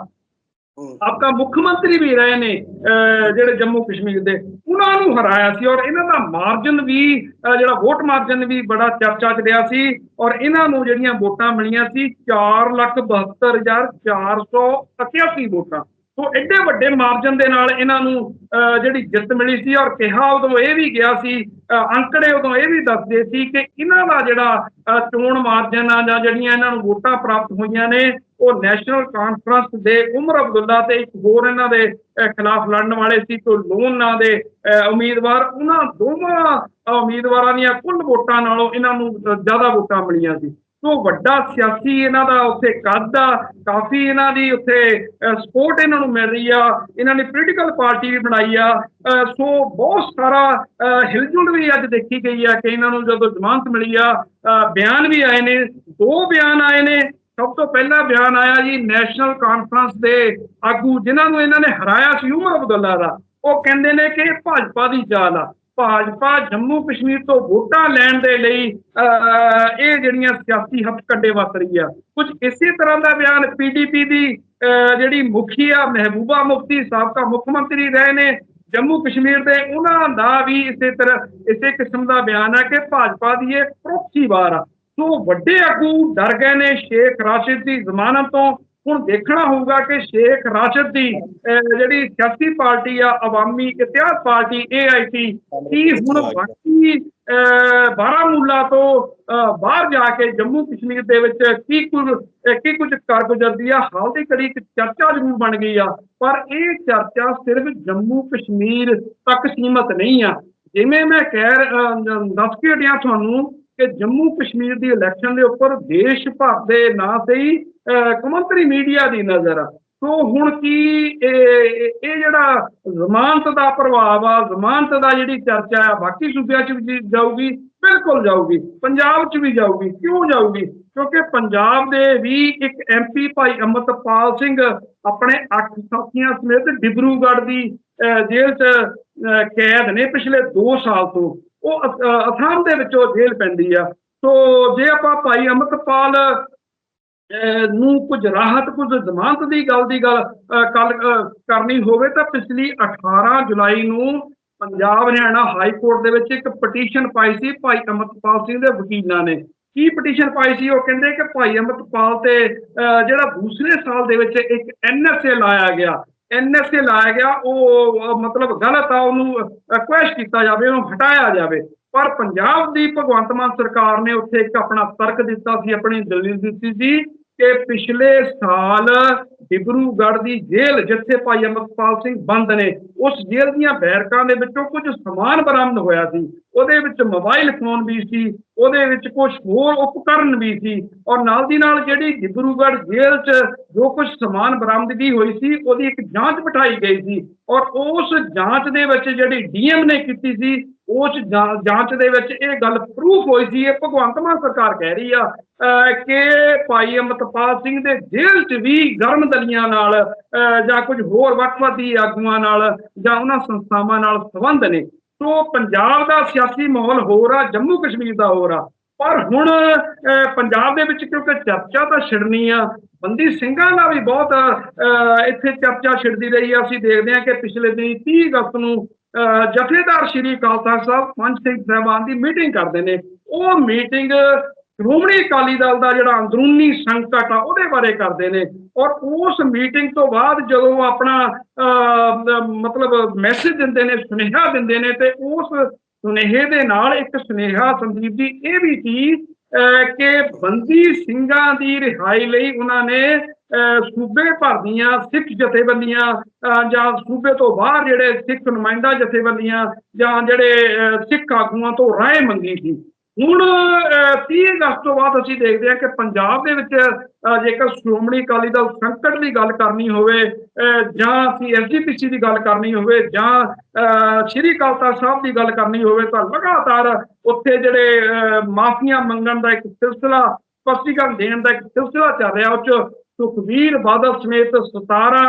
ਆਪਕਾ ਮੁੱਖ ਮੰਤਰੀ ਵੀ ਰਹੇ ਨੇ ਅਹ, ਜਿਹੜੇ ਜੰਮੂ ਕਸ਼ਮੀਰ ਦੇ। ਉਹਨਾਂ ਨੂੰ ਹਰਾਇਆ ਸੀ ਔਰ ਇਹਨਾਂ ਦਾ ਮਾਰਜਨ ਵੀ ਜਿਹੜਾ ਵੋਟ ਮਾਰਜਨ ਵੀ ਬੜਾ ਚਰਚਾ 'ਚ ਰਿਹਾ ਸੀ ਔਰ ਇਹਨਾਂ ਨੂੰ ਜਿਹੜੀਆਂ ਵੋਟਾਂ ਮਿਲੀਆਂ ਸੀ 472481 ਵੋਟਾਂ। ਸੋ ਐਡੇ ਵੱਡੇ ਮਾਰਜਨ ਦੇ ਨਾਲ ਇਹਨਾਂ ਨੂੰ ਅਹ, ਜਿਹੜੀ ਜਿੱਤ ਮਿਲੀ ਸੀ ਔਰ ਕਿਹਾ ਉਦੋਂ ਇਹ ਵੀ ਗਿਆ ਸੀ ਅਹ, ਅੰਕੜੇ ਉਦੋਂ ਇਹ ਵੀ ਦੱਸਦੇ ਸੀ ਕਿ ਇਹਨਾਂ ਦਾ ਜਿਹੜਾ ਚੋਣ ਮਾਰਜਨ ਆ ਜਾਂ ਜਿਹੜੀਆਂ ਇਹਨਾਂ ਨੂੰ ਵੋਟਾਂ ਪ੍ਰਾਪਤ ਹੋਈਆਂ ਨੇ ਉਹ ਨੈਸ਼ਨਲ ਕਾਨਫਰੰਸ ਦੇ ਉਮਰ ਅਬਦੁੱਲਾ ਤੇ ਇੱਕ ਹੋਰ ਇਹਨਾਂ ਦੇ ਖਿਲਾਫ ਲੜਨ ਵਾਲੇ ਸੀ ਤੋਂ ਲੋਨ ਨਾਂ ਦੇ ਅਹ, ਉਮੀਦਵਾਰ ਉਹਨਾਂ ਦੋਵਾਂ ਉਮੀਦਵਾਰਾਂ ਦੀਆਂ ਕੁੱਲ ਵੋਟਾਂ ਨਾਲੋਂ ਇਹਨਾਂ ਨੂੰ ਜ਼ਿਆਦਾ ਵੋਟਾਂ ਮਿਲੀਆਂ ਸੀ। ਸੋ ਵੱਡਾ ਸਿਆਸੀ ਇਹਨਾਂ ਦਾ ਉੱਥੇ ਕੱਦ ਆ, ਕਾਫੀ ਇਹਨਾਂ ਦੀ ਉੱਥੇ ਸਪੋਰਟ ਇਹਨਾਂ ਨੂੰ ਮਿਲ ਰਹੀ ਆ, ਇਹਨਾਂ ਨੇ ਪੋਲੀਟੀਕਲ ਪਾਰਟੀ ਵੀ ਬਣਾਈ ਆ ਸੋ ਬਹੁਤ ਸਾਰਾ ਹਿਲਜੁਲ ਵੀ ਅੱਜ ਦੇਖੀ ਗਈ ਆ ਕਿ ਇਹਨਾਂ ਨੂੰ ਜਦੋਂ ਜ਼ਮਾਨਤ ਮਿਲੀ ਆ ਬਿਆਨ ਵੀ ਆਏ ਨੇ, ਦੋ ਬਿਆਨ ਆਏ ਨੇ, ਸਭ ਤੋਂ ਪਹਿਲਾ ਬਿਆਨ ਆਇਆ ਜੀ ਨੈਸ਼ਨਲ ਕਾਨਫਰੰਸ ਦੇ ਆਗੂ ਜਿਨ੍ਹਾਂ ਨੂੰ ਇਹਨਾਂ ਨੇ ਹਰਾਇਆ ਸੀ ਉਮਰ ਅਬਦੁੱਲਾ ਦਾ, ਉਹ ਕਹਿੰਦੇ ਨੇ ਕਿ ਭਾਜਪਾ ਦੀ ਚਾਲ ਆ। ਭਾਜਪਾ ਜੰਮੂ ਕਸ਼ਮੀਰ ਤੋਂ ਵੋਟਾਂ ਲੈਣ ਦੇ ਲਈ ਅਹ, ਇਹ ਜਿਹੜੀਆਂ ਸਿਆਸੀ ਹੱਥਕੰਡੇ ਵਰਤ ਰਹੀ ਆ। ਕੁਝ ਇਸੇ ਤਰ੍ਹਾਂ ਦਾ ਬਿਆਨ ਪੀਡੀਪੀ ਦੀ ਅਹ, ਜਿਹੜੀ ਮੁਖੀ ਆ ਮਹਿਬੂਬਾ ਮੁਫਤੀ ਸਾਬਕਾ ਮੁੱਖ ਮੰਤਰੀ ਰਹੇ ਨੇ ਜੰਮੂ ਕਸ਼ਮੀਰ ਦੇ ਉਹਨਾਂ ਦਾ ਵੀ ਇਸੇ ਤਰ੍ਹਾਂ ਇਸੇ ਕਿਸਮ ਦਾ ਬਿਆਨ ਆ ਕਿ ਭਾਜਪਾ ਦੀ ਇਹ ਪ੍ਰੋਕਸੀ ਵਾਰ ਆ। ਸੋ ਵੱਡੇ ਆਗੂ ਡਰ ਗਏ ਨੇ ਸ਼ੇਖ ਰਾਸ਼ਿਦ ਦੀ ਜ਼ਮਾਨਤ ਤੋਂ ਹੁਣ ਦੇਖਣਾ ਹੋਊਗਾ ਕਿ ਸ਼ੇਖ ਰਾਸ਼ਿਦ ਦੀ ਜਿਹੜੀ ਸਿਆਸੀ ਪਾਰਟੀ ਆ ਅਵਾਮੀ ਇਤਿਹਾਦ ਪਾਰਟੀ ਏਆਈਟੀ ਕੀ ਹੁਣ ਬਾਕੀ ਬਾਰਾਮੂਲਾ ਤੋਂ ਬਾਹਰ ਜਾ ਕੇ ਜੰਮੂ ਕਸ਼ਮੀਰ ਦੇ ਵਿੱਚ ਕੀ ਕੁਝ ਕੀ ਕੁਝ ਕਰ ਗੁਜ਼ਰਦੀ ਆ ਹਾਲ ਦੀ ਘੜੀ ਇੱਕ ਚਰਚਾ ਜ਼ਰੂਰ ਬਣ ਗਈ ਆ। ਪਰ ਇਹ ਚਰਚਾ ਸਿਰਫ ਜੰਮੂ ਕਸ਼ਮੀਰ ਤੱਕ ਸੀਮਤ ਨਹੀਂ ਆ। ਜਿਵੇਂ ਮੈਂ ਕਹਿ ਦੱਸ ਕੇ ਹਟਿਆ ਤੁਹਾਨੂੰ ਕਿ ਜੰਮੂ ਕਸ਼ਮੀਰ ਦੀ ਇਲੈਕਸ਼ਨ ਦੇ ਉੱਪਰ ਦੇਸ਼ ਭਰ ਦੇ ਨਾਂ ਤੇ ਹੀ ਕੌਮਾਂਤਰੀ ਮੀਡੀਆ ਦੀ ਨਜ਼ਰ। ਆ ਸੋ ਹੁਣ ਕੀ ਇਹ ਜਿਹੜਾ ਜ਼ਮਾਨਤ ਦਾ ਪ੍ਰਭਾਵ ਆ ਜ਼ਮਾਨਤ ਦਾ ਜਿਹੜੀ ਚਰਚਾ ਆ ਬਾਕੀ ਸੂਬਿਆਂ 'ਚ ਵੀ ਜਾਊਗੀ ਬਿਲਕੁਲ ਜਾਊਗੀ। ਪੰਜਾਬ 'ਚ ਵੀ ਜਾਊਗੀ। ਕਿਉਂ ਜਾਊਗੀ? ਕਿਉਂਕਿ ਪੰਜਾਬ ਦੇ ਵੀ ਇੱਕ ਐਮਪੀ ਭਾਈ ਅਮਰਤਪਾਲ ਸਿੰਘ ਆਪਣੇ ਅੱਠ ਸਾਥੀਆਂ ਸਮੇਤ ਡਿਬਰੂਗੜ੍ਹ ਦੀ ਅਹ, ਜੇਲ੍ਹ 'ਚ ਅਹ, ਕੈਦ ਨੇ ਪਿਛਲੇ 2 ਸਾਲ ਤੋਂ। ਉਹ ਅਹ, ਅਸਾਮ ਦੇ ਵਿੱਚੋਂ ਜੇਲ੍ਹ ਪੈਂਦੀ ਆ। ਸੋ ਜੇ ਆਪਾਂ ਭਾਈ ਅਮਰਤਪਾਲ ਨੂੰ ਕੁਝ ਰਾਹਤ ਕੁਝ ਜ਼ਮਾਨਤ ਦੀ ਗੱਲ ਦੀ ਗੱਲ ਕੱਲ ਕਰਨੀ ਹੋਵੇ ਤਾਂ ਪਿਛਲੀ 18 ਜੁਲਾਈ ਨੂੰ ਪੰਜਾਬ ਹਰਿਆਣਾ ਹਾਈ ਕੋਰਟ ਦੇ ਵਿੱਚ ਇੱਕ ਪਟੀਸ਼ਨ ਪਾਈ ਸੀ ਭਾਈ ਅਮਰਤਪਾਲ ਸਿੰਘ ਦੇ ਵਕੀਲਾਂ ਨੇ। ਕੀ ਪਟੀਸ਼ਨ ਪਾਈ ਸੀ? ਉਹ ਕਹਿੰਦੇ ਕਿ ਭਾਈ ਅਮਰਤਪਾਲ ਤੇ ਅਹ, ਜਿਹੜਾ ਦੂਸਰੇ ਸਾਲ ਦੇ ਵਿੱਚ ਇੱਕ ਐਨਐਸਏ ਲਾਇਆ ਗਿਆ। ਐਨਐਸਏ ਲਾਇਆ ਗਿਆ ਉਹ ਮਤਲਬ ਗਲਤ ਆ ਉਹਨੂੰ ਰਿਕੁਐਸਟ ਕੀਤਾ ਜਾਵੇ ਉਹਨੂੰ ਹਟਾਇਆ ਜਾਵੇ। ਪਰ ਪੰਜਾਬ ਦੀ ਭਗਵੰਤ ਮਾਨ ਸਰਕਾਰ ਨੇ ਉੱਥੇ ਇੱਕ ਆਪਣਾ ਤਰਕ ਦਿੱਤਾ ਸੀ, ਆਪਣੀ ਦਲੀਲ ਦਿੱਤੀ ਸੀ ਕਿ ਪਿਛਲੇ ਸਾਲ ਡਿਬਰੂਗੜ੍ਹ ਦੀ ਜੇਲ੍ਹ ਜਿੱਥੇ ਭਾਈ ਅਮਰਪਾਲ ਸਿੰਘ ਬੰਦ ਨੇ, ਉਸ ਜੇਲ੍ਹ ਦੀਆਂ ਬੈਰਕਾਂ ਦੇ ਵਿੱਚੋਂ ਕੁਝ ਸਮਾਨ ਬਰਾਮਦ ਹੋਇਆ ਸੀ। ਉਹਦੇ ਵਿੱਚ ਮੋਬਾਈਲ ਫੋਨ ਵੀ ਸੀ, ਉਹਦੇ ਵਿੱਚ ਕੁਝ ਹੋਰ ਉਪਕਰਨ ਵੀ ਸੀ ਔਰ ਨਾਲ ਦੀ ਨਾਲ ਜਿਹੜੀ ਡਿਬਰੂਗੜ੍ਹ ਜੇਲ੍ਹ 'ਚ ਜੋ ਕੁਝ ਸਮਾਨ ਬਰਾਮਦਗੀ ਹੋਈ ਸੀ, ਉਹਦੀ ਇੱਕ ਜਾਂਚ ਬਿਠਾਈ ਗਈ ਸੀ ਔਰ ਉਸ ਜਾਂਚ ਦੇ ਵਿੱਚ ਜਿਹੜੀ ਡੀਐਮ ਨੇ ਕੀਤੀ ਸੀ ਉਸ ਜਾਂਚ ਦੇ ਵਿੱਚ ਇਹ ਗੱਲ ਪ੍ਰੂਫ ਹੋਈ ਸੀ ਇਹ ਭਗਵੰਤ ਮਾਨ ਸਰਕਾਰ ਕਹਿ ਰਹੀ ਆ ਕਿ ਭਾਈ ਅਮਰਤਪਾਲ ਸਿੰਘ ਦੇ ਜੇਲ੍ਹ 'ਚ ਵੀ ਗਰਮ ਦਲੀਆਂ ਨਾਲ ਜਾਂ ਕੁਝ ਹੋਰ ਵੱਖਵਾਦੀ ਆਗੂਆਂ ਨਾਲ ਜਾਂ ਉਹਨਾਂ ਸੰਸਥਾਵਾਂ ਨਾਲ ਸੰਬੰਧ ਨੇ। ਸੋ ਪੰਜਾਬ ਦਾ ਸਿਆਸੀ ਮਾਹੌਲ ਹੋਰ ਆ ਜੰਮੂ ਕਸ਼ਮੀਰ ਦਾ ਹੋਰ ਆ। ਪਰ ਹੁਣ ਅਹ, ਪੰਜਾਬ ਦੇ ਵਿੱਚ ਕਿਉਂਕਿ ਚਰਚਾ ਤਾਂ ਛਿੜਨੀ ਆ ਬੰਦੀ ਸਿੰਘਾਂ ਦਾ ਵੀ ਬਹੁਤ ਅਹ, ਇੱਥੇ ਚਰਚਾ ਛਿੜਦੀ ਰਹੀ ਆ। ਅਸੀਂ ਦੇਖਦੇ ਹਾਂ ਕਿ ਪਿਛਲੇ ਦਿਨੀ 30 ਅਗਸਤ ਨੂੰ ਜਥੇਦਾਰ ਸ਼੍ਰੀ ਅਕਾਲ ਤਖਤ ਸਾਹਿਬ ਪੰਜ ਸਿੰਘ ਸਾਹਿਬਾਨ ਦੀ ਮੀਟਿੰਗ ਕਰਦੇ ਨੇ। ਉਹ ਮੀਟਿੰਗ ਸ਼੍ਰੋਮਣੀ ਅਕਾਲੀ ਦਲ ਦਾ ਜਿਹੜਾ ਅੰਦਰੂਨੀ ਸੰਕਟ ਆ ਉਹਦੇ ਬਾਰੇ ਕਰਦੇ ਨੇ। ਔਰ ਉਸ ਮੀਟਿੰਗ ਤੋਂ ਬਾਅਦ ਜਦੋਂ ਆਪਣਾ ਅਹ, ਮਤਲਬ ਮੈਸੇਜ ਦਿੰਦੇ ਨੇ ਸੁਨੇਹਾ ਦਿੰਦੇ ਨੇ ਤੇ ਉਸ ਸੁਨੇਹੇ ਦੇ ਨਾਲ ਇੱਕ ਸੁਨੇਹਾ ਸੰਦੀਪ ਜੀ ਇਹ ਵੀ ਸੀ ਅਹ, ਕਿ ਬੰਦੀ ਸਿੰਘਾਂ ਦੀ ਰਿਹਾਈ ਲਈ ਉਹਨਾਂ ਨੇ ਸੂਬੇ ਭਰ ਦੀਆਂ ਸਿੱਖ ਜਥੇਬੰਦੀਆਂ ਅਹ, ਜਾਂ ਸੂਬੇ ਤੋਂ ਬਾਹਰ ਜਿਹੜੇ ਸਿੱਖ ਨੁਮਾਇੰਦਾ ਜਥੇਬੰਦੀਆਂ ਜਾਂ ਜਿਹੜੇ ਸਿੱਖ ਆਗੂਆਂ ਤੋਂ ਰਾਏ ਮੰਗੀ ਸੀ। ਹੁਣ ਅਹ, 30 ਅਗਸਤ ਤੋਂ ਬਾਅਦ ਅਸੀਂ ਦੇਖਦੇ ਹਾਂ ਕਿ ਪੰਜਾਬ ਦੇ ਵਿੱਚ ਜੇਕਰ ਸ਼੍ਰੋਮਣੀ ਅਕਾਲੀ ਦਲ ਸੰਕਟ ਦੀ ਗੱਲ ਕਰਨੀ ਹੋਵੇ ਅਹ, ਜਾਂ ਅਸੀਂ ਐਸਜੀਪੀਸੀ ਦੀ ਗੱਲ ਕਰਨੀ ਹੋਵੇ ਜਾਂ ਅਹ, ਸ਼੍ਰੀ ਅਕਾਲ ਤਖਤ ਸਾਹਿਬ ਦੀ ਗੱਲ ਕਰਨੀ ਹੋਵੇ ਤਾਂ ਲਗਾਤਾਰ ਉੱਥੇ ਜਿਹੜੇ ਅਹ, ਮਾਫੀਆਂ ਮੰਗਣ ਦਾ ਇੱਕ ਸਿਲਸਿਲਾ ਸਪਸ਼ਟੀਕਰਨ ਦੇਣ ਦਾ ਇੱਕ ਸਿਲਸਿਲਾ ਚੱਲ ਰਿਹਾ ਉਹ 'ਚ ਸੁਖਵੀਰ ਬਾਦਲ ਸਮੇਤ 17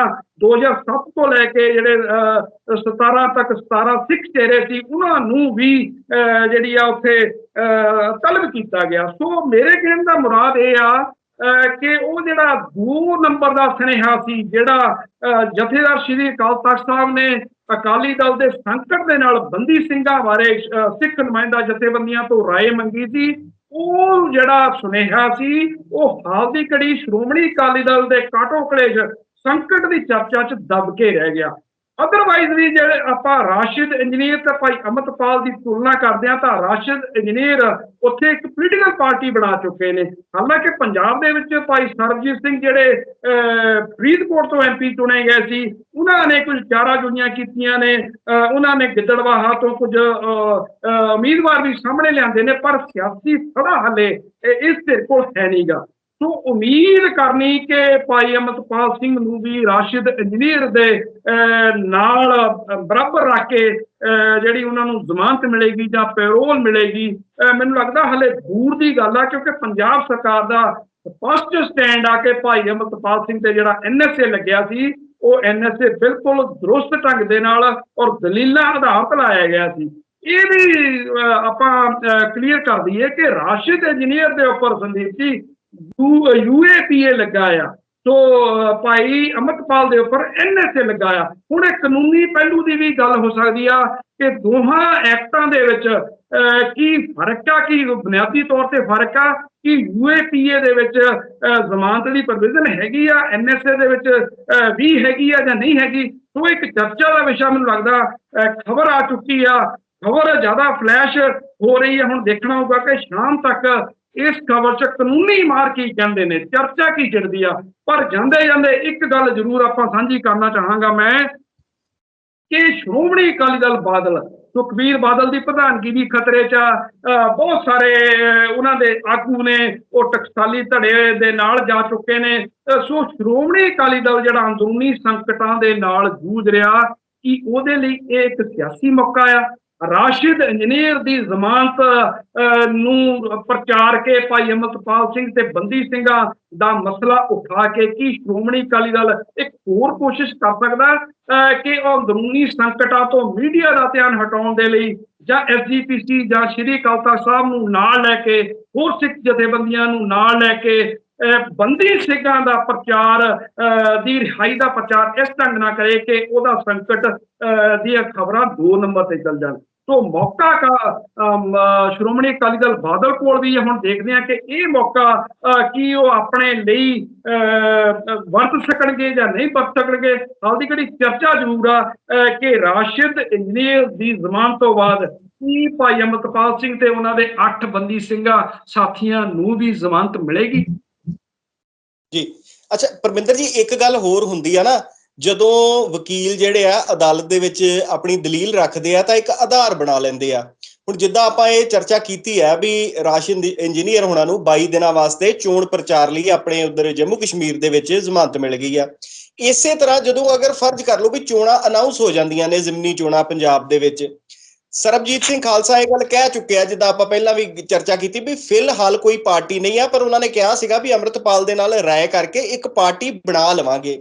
2007 ਤੋਂ ਲੈ ਕੇ ਜਿਹੜੇ ਅਹ, 17 ਤੱਕ 17 ਸਿੱਖ ਚਿਹਰੇ ਸੀ ਉਹਨਾਂ ਨੂੰ ਵੀ ਅਹ, ਜਿਹੜੀ ਆ ਉੱਥੇ ਅਹ, ਤਲਬ ਕੀਤਾ ਗਿਆ। ਸੋ ਮੇਰੇ ਕਹਿਣ ਦਾ ਮੁਰਾਦ ਇਹ ਆ ਅਹ, ਕਿ ਉਹ ਜਿਹੜਾ ਦੋ ਨੰਬਰ ਦਾ ਸੁਨੇਹਾ ਸੀ ਜਿਹੜਾ ਅਹ, ਜਥੇਦਾਰ ਸ਼੍ਰੀ ਅਕਾਲ ਤਖਤ ਸਾਹਿਬ ਨੇ ਅਕਾਲੀ ਦਲ ਦੇ ਸੰਕਟ ਦੇ ਨਾਲ ਬੰਦੀ ਸਿੰਘਾਂ ਬਾਰੇ ਸਿੱਖ ਨੁਮਾਇੰਦਾ ਜਥੇਬੰਦੀਆਂ ਤੋਂ ਰਾਏ ਮੰਗੀ ਸੀ ਉਹ ਜਿਹੜਾ ਸੁਨੇਹਾ ਸੀ, ਉਹ ਹਾਲ ਦੀ ਘੜੀ ਸ਼੍ਰੋਮਣੀ ਅਕਾਲੀ ਦਲ ਦੇ ਕਾਟੋ ਕਲੇਸ਼ ਸੰਕਟ ਦੀ ਚਰਚਾ 'ਚ ਦਬ ਕੇ ਰਹਿ ਗਿਆ। ਅਦਰਵਾਈਜ਼ ਵੀ ਜਿਹੜੇ ਆਪਾਂ ਰਾਸ਼ਿਦ ਇੰਜੀਨੀਅਰ ਤੇ ਭਾਈ ਅਮਰਤਪਾਲ ਦੀ ਤੁਲਨਾ ਕਰਦੇ ਹਾਂ ਤਾਂ ਰਾਸ਼ਿਦ ਇੰਜੀਨੀਅਰ ਉੱਥੇ ਇੱਕ ਪੋਲੀਟੀਕਲ ਪਾਰਟੀ ਬਣਾ ਚੁੱਕੇ ਨੇ। ਹਾਲਾਂਕਿ ਪੰਜਾਬ ਦੇ ਵਿੱਚ ਭਾਈ ਸਰਬਜੀਤ ਸਿੰਘ ਜਿਹੜੇ ਅਹ, ਫਰੀਦਕੋਟ ਤੋਂ ਐਮਪੀ ਚੁਣੇ ਗਏ ਸੀ ਉਹਨਾਂ ਨੇ ਕੁਝ ਚਾਰਾ ਜੁਨੀਆਂ ਕੀਤੀਆਂ ਨੇ। ਅਹ, ਉਹਨਾਂ ਨੇ ਗਿੱਦੜਵਾਹਾ ਤੋਂ ਕੁਝ ਅਹ, ਉਮੀਦਵਾਰ ਵੀ ਸਾਹਮਣੇ ਲਿਆਂਦੇ ਨੇ ਪਰ ਸਿਆਸੀ ਥੜਾ ਹਲੇ ਇਸ ਧਿਰ ਕੋਲ ਹੈ ਨਹੀਂਗਾ ਸੋ ਉਮੀਦ ਕਰਨੀ ਕਿ ਭਾਈ ਅਮਰਪਾਲ ਸਿੰਘ ਨੂੰ ਵੀ ਰਾਸ਼ਿਦ ਇੰਜੀਨੀਅਰ ਦੇ ਅਹ, ਨਾਲ ਬਰਾਬਰ ਰੱਖ ਕੇ ਅਹ, ਜਿਹੜੀ ਉਹਨਾਂ ਨੂੰ ਜ਼ਮਾਨਤ ਮਿਲੇਗੀ ਜਾਂ ਪੈਰੋਲ ਮਿਲੇਗੀ ਮੈਨੂੰ ਲੱਗਦਾ ਹਲੇ ਦੂਰ ਦੀ ਗੱਲ ਆ ਕਿਉਂਕਿ ਪੰਜਾਬ ਸਰਕਾਰ ਦਾ ਫਸਟ ਸਟੈਂਡ ਆ ਕੇ ਭਾਈ ਅਮਰਪਾਲ ਸਿੰਘ ਤੇ ਜਿਹੜਾ ਐਨਐਸਏ ਲੱਗਿਆ ਸੀ ਉਹ ਐਨਐਸਏ ਬਿਲਕੁਲ ਦਰੁਸਤ ਢੰਗ ਦੇ ਨਾਲ ਔਰ ਦਲੀਲਾਂ ਆਧਾਰਿਤ ਲਾਇਆ ਗਿਆ ਸੀ। ਇਹ ਵੀ ਅਹ, ਆਪਾਂ ਕਲੀਅਰ ਕਰ ਦਈਏ ਕਿ ਰਾਸ਼ਿਦ ਇੰਜੀਨੀਅਰ ਦੇ ਉੱਪਰ ਸੰਦੀਪ ਜੀ ਯੂਏਪੀਏ ਲੱਗਾ ਆ ਸੋ ਭਾਈ ਅਮਰਪਾਲ ਦੇ ਉੱਪਰ ਐਨਐਸਏ ਲੱਗਾ ਆ ਹੁਣ ਇਹ ਕਾਨੂੰਨੀ ਪਹਿਲੂ ਦੀ ਵੀ ਗੱਲ ਹੋ ਸਕਦੀ ਆ ਕਿ ਦੋਹਾਂ ਐਕਟਾਂ ਦੇ ਵਿੱਚ ਕੀ ਫ਼ਰਕ ਆ ਕੀ ਬੁਨਿਆਦੀ ਤੌਰ ਤੇ ਫ਼ਰਕ ਆ ਕਿ ਯੂਏਪੀਏ ਦੇ ਵਿੱਚ ਅਹ, ਜ਼ਮਾਨਤ ਦੀ ਪ੍ਰੋਵੀਜ਼ਨ ਹੈਗੀ ਆ ਐਨਐਸਏ ਦੇ ਵਿੱਚ ਵੀ ਹੈਗੀ ਆ ਜਾਂ ਨਹੀਂ ਹੈਗੀ। ਸੋ ਇੱਕ ਚਰਚਾ ਦਾ ਵਿਸ਼ਾ ਮੈਨੂੰ ਲੱਗਦਾ ਖਬਰ ਆ ਚੁੱਕੀ ਆ। ਖਬਰ ਜ਼ਿਆਦਾ ਫਲੈਸ਼ ਹੋ ਰਹੀ ਹੈ ਹੁਣ ਦੇਖਣਾ ਹੋਊਗਾ ਕਿ ਸ਼ਾਮ ਤੱਕ ਇਸ ਖਬਰ 'ਚ ਕਾਨੂੰਨੀ ਮਾਰ ਕੀ ਕਹਿੰਦੇ ਨੇ, ਚਰਚਾ ਕੀ ਛਿੜਦੀ ਆ? ਪਰ ਜਾਂਦੇ ਜਾਂਦੇ ਇੱਕ ਗੱਲ ਜ਼ਰੂਰ ਆਪਾਂ ਸਾਂਝੀ ਕਰਨਾ ਚਾਹਾਂਗਾ ਮੈਂ ਕਿ ਸ਼੍ਰੋਮਣੀ ਅਕਾਲੀ ਦਲ ਬਾਦਲ, ਸੁਖਬੀਰ ਬਾਦਲ ਦੀ ਪ੍ਰਧਾਨਗੀ ਵੀ ਖਤਰੇ 'ਚ ਆ। ਬਹੁਤ ਸਾਰੇ ਉਹਨਾਂ ਦੇ ਆਗੂ ਨੇ, ਉਹ ਟਕਸਾਲੀ ਧੜੇ ਦੇ ਨਾਲ ਜਾ ਚੁੱਕੇ ਨੇ। ਸੋ ਸ਼੍ਰੋਮਣੀ ਅਕਾਲੀ ਦਲ ਜਿਹੜਾ ਅੰਦਰੂਨੀ ਸੰਕਟਾਂ ਦੇ ਨਾਲ ਜੂਝ ਰਿਹਾ, ਕਿ ਉਹਦੇ ਲਈ ਇਹ ਇੱਕ ਸਿਆਸੀ ਮੌਕਾ ਆ? ਰਾਸ਼ਿਦ ਇੰਜੀਨੀਅਰ ਦੀ ਜ਼ਮਾਨਤ ਨੂੰ ਪ੍ਰਚਾਰ ਕੇ ਭਾਈ ਅਮਰਪਾਲ ਸਿੰਘ ਤੇ ਬੰਦੀ ਸਿੰਘਾਂ ਦਾ ਮਸਲਾ ਉਠਾ ਕੇ ਕੀ ਸ਼੍ਰੋਮਣੀ ਅਕਾਲੀ ਦਲ ਇੱਕ ਹੋਰ ਕੋਸ਼ਿਸ਼ ਕਰ ਸਕਦਾ ਅਹ, ਕਿ ਉਹ ਅੰਦਰੂਨੀ ਸੰਕਟਾਂ ਤੋਂ ਮੀਡੀਆ ਦਾ ਧਿਆਨ ਹਟਾਉਣ ਦੇ ਲਈ ਜਾਂ ਐਸਜੀਪੀਸੀ ਜਾਂ ਸ਼੍ਰੀ ਅਕਾਲ ਤਖਤ ਸਾਹਿਬ ਨੂੰ ਨਾਲ ਲੈ ਕੇ ਹੋਰ ਸਿੱਖ ਜਥੇਬੰਦੀਆਂ ਨੂੰ ਨਾਲ ਲੈ ਕੇ ਬੰਦੀ ਸਿੰਘਾਂ ਦਾ ਪ੍ਰਚਾਰ ਅਹ, ਦੀ ਰਿਹਾਈ ਦਾ ਪ੍ਰਚਾਰ ਇਸ ਢੰਗ ਨਾਲ ਕਰੇ ਕਿ ਉਹਦਾ ਸੰਕਟ ਅਹ, ਦੀਆਂ ਖਬਰਾਂ ਦੋ ਨੰਬਰ ਤੇ ਚੱਲ ਜਾਣ। ਸੋ ਮੌਕਾ ਕਾ ਸ਼੍ਰੋਮਣੀ ਅਕਾਲੀ ਦਲ ਬਾਦਲ ਕੋਲ ਵੀ ਹੁਣ ਦੇਖਦੇ ਹਾਂ ਕਿ ਇਹ ਮੌਕਾ ਕੀ ਉਹ ਆਪਣੇ ਲਈ ਅਹ, ਵਰਤ ਸਕਣਗੇ ਜਾਂ ਨਹੀਂ ਵਰਤ ਸਕਣਗੇ। ਹਾਲ ਦੀ ਘੜੀ ਚਰਚਾ ਜ਼ਰੂਰ ਆ ਕਿ ਰਾਸ਼ਿਦ ਇੰਜੀਨੀਅਰ ਦੀ ਜ਼ਮਾਨਤ ਤੋਂ ਬਾਅਦ ਕੀ ਭਾਈ ਅਮਰਤਪਾਲ ਸਿੰਘ ਤੇ ਉਹਨਾਂ ਦੇ 8 ਬੰਦੀ ਸਿੰਘਾਂ ਸਾਥੀਆਂ ਨੂੰ ਵੀ ਜ਼ਮਾਨਤ ਮਿਲੇਗੀ? ਜੀ। ਅੱਛਾ, ਪਰਮਿੰਦਰ ਜੀ, ਇੱਕ ਗੱਲ ਹੋਰ ਹੁੰਦੀ ਆ ਨਾ, ਜਦੋਂ ਵਕੀਲ ਜਿਹੜੇ ਆ, ਅਦਾਲਤ ਦੇ ਵਿੱਚ ਆਪਣੀ ਦਲੀਲ ਰੱਖਦੇ ਆ, ਤਾਂ ਇੱਕ ਆਧਾਰ ਬਣਾ ਲੈਂਦੇ ਆ। ਹੁਣ ਜਿੱਦਾਂ ਆਪਾਂ ਇਹ ਚਰਚਾ ਕੀਤੀ ਹੈ ਵੀ ਰਾਸ਼ਨ ਇੰਜੀਨੀਅਰ ਹੋਣਾ ਨੂੰ 22 ਦਿਨਾਂ ਵਾਸਤੇ ਚੋਣ ਪ੍ਰਚਾਰ ਲਈ ਆਪਣੇ ਉਧਰ ਜੰਮੂ ਕਸ਼ਮੀਰ ਦੇ ਵਿੱਚ ਜ਼ਮਾਨਤ ਮਿਲ ਗਈ ਆ। ਇਸੇ ਤਰ੍ਹਾਂ ਜਦੋਂ ਅਗਰ ਫਰਜ਼ ਕਰ ਲਓ ਵੀ ਚੋਣਾਂ ਅਨਾਉਂਸ ਹੋ ਜਾਂਦੀਆਂ ਨੇ, ਜ਼ਿਮਨੀ ਚੋਣਾਂ ਪੰਜਾਬ ਦੇ ਵਿੱਚ ਸਰਬਜੀਤ ਸਿੰਘ ਖਾਲਸਾ ਇਹ ਗੱਲ ਕਹਿ ਚੁੱਕਿਆ ਜਿੱਦਾਂ ਆਪਾਂ ਪਹਿਲਾਂ ਵੀ ਚਰਚਾ ਕੀਤੀ ਵੀ ਫਿਲਹਾਲ ਕੋਈ ਪਾਰਟੀ ਨਹੀਂ ਆ, ਪਰ ਉਹਨਾਂ ਨੇ ਕਿਹਾ ਸੀਗਾ ਵੀ ਅੰਮ੍ਰਿਤਪਾਲ ਦੇ ਨਾਲ ਰਾਏ ਕਰਕੇ ਇੱਕ ਪਾਰਟੀ ਬਣਾ ਲਵਾਂਗੇ।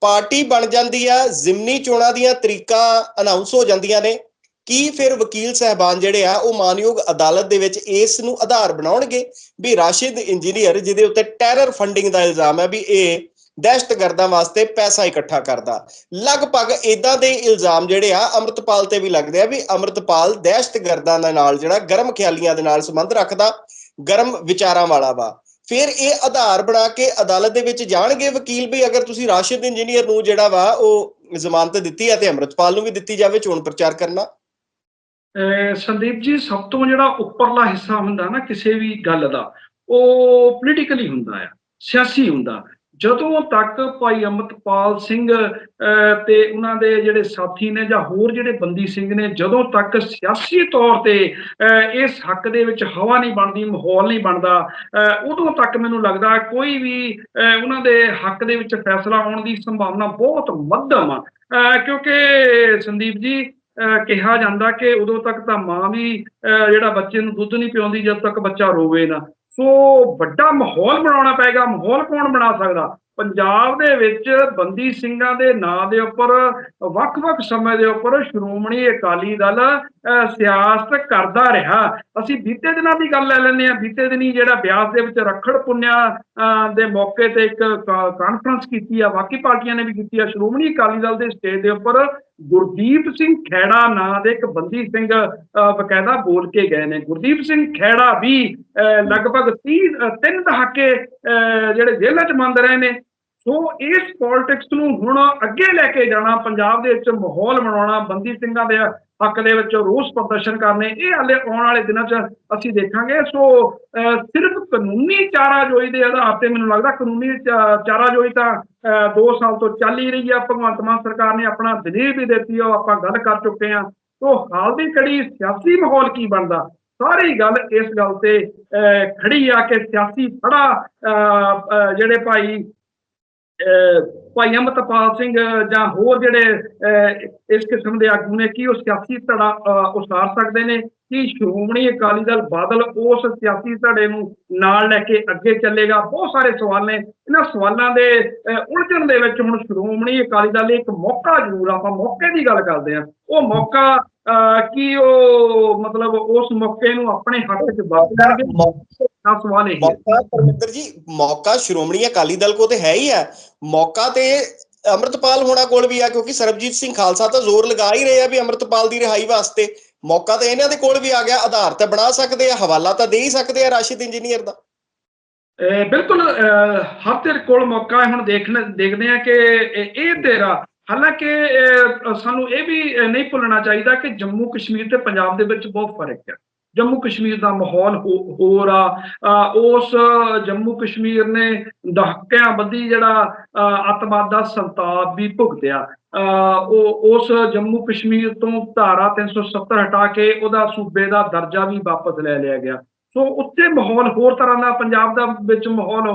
ਪਾਰਟੀ ਬਣ ਜਾਂਦੀ ਆ, ਜ਼ਿਮਨੀ ਚੋਣਾਂ ਦੀਆਂ ਤਰੀਕਾਂ ਅਨਾਉਂਸ ਹੋ ਜਾਂਦੀਆਂ ਨੇ। ਕੀ ਫਿਰ ਵਕੀਲ ਸਹਿਬਾਨ ਜਿਹੜੇ ਆ, ਉਹ ਮਾਨਯੋਗ ਅਦਾਲਤ ਦੇ ਵਿੱਚ ਇਸ ਨੂੰ ਆਧਾਰ ਬਣਾਉਣਗੇ? ਵੀ ਰਾਸ਼ਿਦ ਇੰਜੀਨੀਅਰ ਜਿਹਦੇ ਉੱਤੇ ਟੈਰਰ ਫੰਡਿੰਗ ਦਾ ਇਲਜ਼ਾਮ ਹੈ ਵੀ ਇਹ ਦਹਿਸ਼ਤਗਰਦਾਂ ਵਾਸਤੇ ਪੈਸਾ ਇਕੱਠਾ ਕਰਦਾ। ਲਗਭਗ ਇਦਾਂ ਦੇ ਇਲਜ਼ਾਮ ਜਿਹੜੇ ਆ, ਅੰਮ੍ਰਿਤਪਾਲ ਤੇ ਵੀ ਲੱਗਦੇ ਆ ਵੀ ਅੰਮ੍ਰਿਤਪਾਲ ਦਹਿਸ਼ਤਗਰਦਾਂ ਦੇ ਨਾਲ ਜਿਹੜਾ ਗਰਮ ਖਿਆਲੀਆਂ ਦੇ ਨਾਲ ਸੰਬੰਧ ਰੱਖਦਾ, ਗਰਮ ਵਿਚਾਰਾਂ ਵਾਲਾ ਵਾ। ਫਿਰ ਇਹ ਆਧਾਰ ਬਣਾ ਕੇ ਅਦਾਲਤ ਦੇ ਵਿੱਚ ਜਾਣਗੇ ਵਕੀਲ ਵੀ, ਅਗਰ ਤੁਸੀਂ ਰਾਸ਼ਿਦ ਇੰਜੀਨੀਅਰ ਨੂੰ ਜਿਹੜਾ ਵਾ ਉਹ ਜ਼ਮਾਨਤ ਦਿੱਤੀ ਹੈ ਤੇ ਅੰਮ੍ਰਿਤਪਾਲ ਨੂੰ ਵੀ ਦਿੱਤੀ ਜਾਵੇ ਚੋਣ ਪ੍ਰਚਾਰ ਕਰਨਾ। ਅਹ ਸੰਦੀਪ ਜੀ, ਸਭ ਤੋਂ ਜਿਹੜਾ ਉੱਪਰਲਾ ਹਿੱਸਾ ਹੁੰਦਾ ਨਾ ਕਿਸੇ ਵੀ ਗੱਲ ਦਾ, ਉਹ ਪੋਲੀਟੀਕਲੀ ਹੁੰਦਾ ਆ, ਸਿਆਸੀ ਹੁੰਦਾ। ਜਦੋਂ ਤੱਕ ਭਾਈ ਅਮਰਤਪਾਲ ਸਿੰਘ ਅਹ, ਤੇ ਉਹਨਾਂ ਦੇ ਜਿਹੜੇ ਸਾਥੀ ਨੇ ਜਾਂ ਹੋਰ ਜਿਹੜੇ ਬੰਦੀ ਸਿੰਘ ਨੇ ਜਦੋਂ ਤੱਕ ਸਿਆਸੀ ਤੌਰ ਤੇ ਇਸ ਹੱਕ ਦੇ ਵਿੱਚ ਹਵਾ ਨਹੀਂ ਬਣਦੀ ਮਾਹੌਲ ਨਹੀਂ ਬਣਦਾ ਅਹ, ਉਦੋਂ ਤੱਕ ਮੈਨੂੰ ਲੱਗਦਾ ਕੋਈ ਵੀ ਅਹ, ਉਹਨਾਂ ਦੇ ਹੱਕ ਦੇ ਵਿੱਚ ਫੈਸਲਾ ਆਉਣ ਦੀ ਸੰਭਾਵਨਾ ਬਹੁਤ ਮੱਧਮ ਆ। ਕਿਉਂਕਿ ਸੰਦੀਪ ਜੀ ਅਹ ਕਿਹਾ ਜਾਂਦਾ ਕਿ ਉਦੋਂ ਤੱਕ ਤਾਂ ਮਾਂ ਵੀ ਅਹ ਜਿਹੜਾ ਬੱਚੇ ਨੂੰ ਦੁੱਧ ਨਹੀਂ ਪਿਆਉਂਦੀ ਜਦ ਤੱਕ ਬੱਚਾ ਰੋਵੇ ਨਾ। ਸੋ ਵੱਡਾ ਮਾਹੌਲ ਬਣਾਉਣਾ ਪਏਗਾ ਮਾਹੌਲ ਕੌਣ ਬਣਾ ਸਕਦਾ? ਪੰਜਾਬ ਦੇ ਵਿੱਚ ਬੰਦੀ ਸਿੰਘਾਂ ਦੇ ਨਾਂ ਦੇ ਉੱਪਰ ਵੱਖ-ਵੱਖ ਸਮੇਂ ਦੇ ਉੱਪਰ ਸ਼੍ਰੋਮਣੀ ਅਕਾਲੀ ਦਲ ਸਿਆਸਤ ਕਰਦਾ ਰਿਹਾ। ਅਸੀਂ ਬੀਤੇ ਦਿਨਾਂ ਦੀ ਗੱਲ ਲੈ ਲੈਂਦੇ ਹਾਂ। ਬੀਤੇ ਦਿਨੀ ਜਿਹੜਾ ਬਿਆਸ ਦੇ ਵਿੱਚ ਰੱਖੜ ਪੁੰਨਿਆ ਅਹ, ਦੇ ਮੌਕੇ ਤੇ ਇੱਕ ਕਾਨਫਰੰਸ ਕੀਤੀ ਆ ਬਾਕੀ ਪਾਰਟੀਆਂ ਨੇ ਵੀ ਕੀਤੀ ਆ। ਸ਼੍ਰੋਮਣੀ ਅਕਾਲੀ ਦਲ ਦੇ ਸਟੇਜ ਦੇ ਉੱਪਰ ਗੁਰਦੀਪ ਸਿੰਘ ਖੈੜਾ ਨਾਂ ਦੇ ਇੱਕ ਬੰਦੀ ਸਿੰਘ ਬਕਾਇਦਾ ਬੋਲ ਕੇ ਗਏ ਨੇ। ਗੁਰਦੀਪ ਸਿੰਘ ਖੈੜਾ ਵੀ ਅਹ, ਲਗਭਗ 30 ਤਿੰਨ ਦਹਾਕੇ ਅਹ, ਜਿਹੜੇ ਜੇਲ੍ਹਾਂ 'ਚ ਮੰਦ ਰਹੇ ਨੇ। ਸੋ ਇਸ ਪੋਲਿਟਿਕਸ ਨੂੰ ਹੁਣ ਅੱਗੇ ਲੈ ਕੇ ਜਾਣਾ ਪੰਜਾਬ ਦੇ ਵਿੱਚ ਮਾਹੌਲ ਬਣਾਉਣਾ ਬੰਦੀ ਸਿੰਘਾਂ ਦੇ ਹੱਕ ਦੇ ਵਿੱਚ ਰੋਸ ਪ੍ਰਦਰਸ਼ਨ ਕਰਨੇ ਇਹ ਹਾਲੇ ਆਉਣ ਵਾਲੇ ਦਿਨਾਂ 'ਚ ਅਸੀਂ ਦੇਖਾਂਗੇ। ਸੋ ਸਿਰਫ ਕਾਨੂੰਨੀ ਚਾਰਾਜੋਈ ਦੇ ਆਧਾਰ ਤੇ ਮੈਨੂੰ ਲੱਗਦਾ ਕਾਨੂੰਨੀ ਚਾਰਾਜੋਈ ਤਾਂ 2 ਸਾਲ ਤੋਂ ਚੱਲ ਹੀ ਰਹੀ ਆ। ਭਗਵੰਤ ਮਾਨ ਸਰਕਾਰ ਨੇ ਆਪਣਾ ਦਲੀਲ ਵੀ ਦਿੱਤੀ ਆ ਉਹ ਆਪਾਂ ਗੱਲ ਕਰ ਚੁੱਕੇ ਆ ਸੋ ਹਾਲ ਦੀ ਕੜੀ ਸਿਆਸੀ ਮਾਹੌਲ ਕੀ ਬਣਦਾ? ਸਾਰੀ ਗੱਲ ਇਸ ਗੱਲ ਤੇ ਅਹ, ਖੜੀ ਆ ਕਿ ਸਿਆਸੀ ਫੜਾ ਅਹ, ਜਿਹੜੇ ਭਾਈ ਭਾਈ ਅਮਰਤਪਾਲ ਸਿੰਘ ਜਾਂ ਹੋਰ ਜਿਹੜੇ ਅਹ, ਇਸ ਕਿਸਮ ਦੇ ਆਗੂ ਨੇ ਕੀ ਉਹ ਸਿਆਸੀ ਧੜਾ ਅਹ, ਉਸਾਰ ਸਕਦੇ ਨੇ? ਕਿ ਸ਼੍ਰੋਮਣੀ ਅਕਾਲੀ ਦਲ ਬਾਦਲ ਉਸ ਸਿਆਸੀ ਧੜੇ ਨੂੰ ਨਾਲ ਲੈ ਕੇ ਅੱਗੇ ਚੱਲੇਗਾ। ਬਹੁਤ ਸਾਰੇ ਸਵਾਲ ਨੇ। ਇਹਨਾਂ ਸਵਾਲਾਂ ਦੇ ਉਲਝਣ ਦੇ ਵਿੱਚ ਹੁਣ ਸ਼੍ਰੋਮਣੀ ਅਕਾਲੀ ਦਲ ਇੱਕ ਮੌਕਾ ਜ਼ਰੂਰ ਆਪਾਂ ਮੌਕੇ ਦੀ ਗੱਲ ਕਰਦੇ ਆ ਉਹ ਮੌਕਾ ਕੀ ਉਹ ਮਤਲਬ ਉਸ ਮੌਕੇ ਨੂੰ ਆਪਣੇ ਹੱਕ 'ਚ ਲੈਣਗੇ? ਦਾ ਸਵਾਲ ਇਹ ਮੌਕਾ ਪਰਮਿੰਦਰ ਜੀ ਮੌਕਾ ਸ਼੍ਰੋਮਣੀ ਅਕਾਲੀ ਦਲ ਕੋ ਤੇ ਹੈ ਹੀ ਹੈ ਮੌਕਾ ਤੇ ਅੰਮ੍ਰਿਤਪਾਲ ਹੋਣਾ ਕੋਲ ਵੀ ਆ ਕਿਉਂਕਿ ਸਰਬਜੀਤ ਸਿੰਘ ਖਾਲਸਾ ਤਾਂ ਜ਼ੋਰ ਲਗਾ ਹੀ ਰਹੇ ਆ ਵੀ ਅੰਮ੍ਰਿਤਪਾਲ ਦੀ ਰਿਹਾਈ ਵਾਸਤੇ। ਮੌਕਾ ਤਾਂ ਇਹਨਾਂ ਦੇ ਕੋਲ ਵੀ ਆ ਗਿਆ ਆਧਾਰ ਤਾਂ ਬਣਾ ਸਕਦੇ ਆ ਹਵਾਲਾ ਤਾਂ ਦੇ ਹੀ ਸਕਦੇ ਆ ਰਾਸ਼ਿਦ ਇੰਜੀਨੀਅਰ ਦਾ। ਬਿਲਕੁਲ ਹਰ ਤੇਰੇ ਕੋਲ ਮੌਕਾ ਹੈ ਹੁਣ ਦੇਖਣ ਦੇਖਦੇ ਆ ਕਿ ਇਹ ਤੇਰਾ ਹਾਲਾਂਕਿ ਸਾਨੂੰ ਇਹ ਵੀ ਨਹੀਂ ਭੁੱਲਣਾ ਚਾਹੀਦਾ ਕਿ ਜੰਮੂ ਕਸ਼ਮੀਰ ਤੇ ਪੰਜਾਬ ਦੇ ਵਿੱਚ ਬਹੁਤ ਫ਼ਰਕ ਹੈ। ਜੰਮੂ ਕਸ਼ਮੀਰ ਦਾ ਮਾਹੌਲ ਹੋ- ਹੋਰ ਆ ਉਸ ਜੰਮੂ ਕਸ਼ਮੀਰ ਨੇ ਦਹਾਕਿਆਂ ਬੱਧੀ ਜਿਹੜਾ ਅਹ, ਅੱਤਵਾਦ ਦਾ ਸੰਤਾਪ ਵੀ ਭੁਗਤਿਆ। ਉਹ, ਉਸ ਜੰਮੂ ਕਸ਼ਮੀਰ ਤੋਂ ਧਾਰਾ 370 ਹਟਾ ਕੇ ਉਹਦਾ ਸੂਬੇ ਦਾ ਦਰਜਾ ਵੀ ਵਾਪਸ ਲੈ ਲਿਆ ਗਿਆ। ਸੋ ਉੱਥੇ ਮਾਹੌਲ ਹੋਰ ਤਰ੍ਹਾਂ ਦਾ, ਪੰਜਾਬ ਦਾ ਵਿੱਚ ਮਾਹੌਲ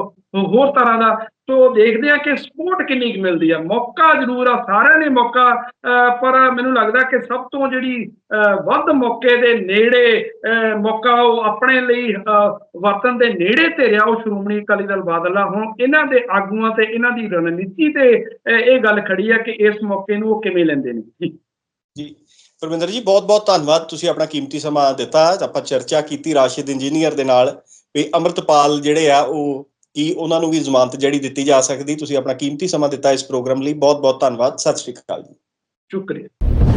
ਹੋਰ ਤਰ੍ਹਾਂ ਦਾ ਸੋ ਦੇਖਦੇ ਆ ਕਿ ਸਪੋਰਟ ਕਿੰਨੀ ਕੁ ਮਿਲਦੀ ਆ। ਮੌਕਾ ਜ਼ਰੂਰ ਆ, ਸਾਰਿਆਂ ਨੇ ਮੌਕਾ ਪਰ ਮੈਨੂੰ ਲੱਗਦਾ ਕਿ ਸਭ ਤੋਂ ਜਿਹੜੀ ਵੱਧ ਮੌਕੇ ਦੇ ਨੇੜੇ ਮੌਕਾ ਉਹ ਆਪਣੇ ਲਈ ਵਰਤਨ ਦੇ ਨੇੜੇ ਤੇ ਰਿਹਾ ਉਹ ਸ਼੍ਰੋਮਣੀ ਅਕਾਲੀ ਦਲ ਬਾਦਲ। ਆ ਹੁਣ ਇਹਨਾਂ ਦੇ ਆਗੂਆਂ ਤੇ ਇਹਨਾਂ ਦੀ ਰਣਨੀਤੀ ਤੇ ਇਹ ਗੱਲ ਖੜੀ ਆ ਕਿ ਇਸ ਮੌਕੇ ਨੂੰ ਉਹ ਕਿਵੇਂ ਲੈਂਦੇ ਨੇ। ਜੀ। ਪਰਮਿੰਦਰ ਜੀ ਬਹੁਤ ਬਹੁਤ ਧੰਨਵਾਦ। ਤੁਸੀਂ ਆਪਣਾ ਕੀਮਤੀ ਸਮਾਂ ਦਿੱਤਾ। ਆਪਾਂ ਚਰਚਾ ਕੀਤੀ ਰਾਸ਼ਿਦ ਇੰਜੀਨੀਅਰ ਦੇ ਨਾਲ ਵੀ ਅੰਮ੍ਰਿਤਪਾਲ ਜਿਹੜੇ ਆ, ਉਹ ਕਿ ਉਹਨਾਂ ਨੂੰ ਵੀ ਜ਼ਮਾਨਤ ਜਿਹੜੀ ਦਿੱਤੀ ਜਾ ਸਕਦੀ। ਤੁਸੀਂ ਆਪਣਾ ਕੀਮਤੀ ਸਮਾਂ ਦਿੱਤਾ ਇਸ ਪ੍ਰੋਗਰਾਮ ਲਈ। ਬਹੁਤ ਬਹੁਤ ਧੰਨਵਾਦ। ਸਤਿ ਸ਼੍ਰੀ ਅਕਾਲ ਜੀ। ਸ਼ੁਕਰੀਆ।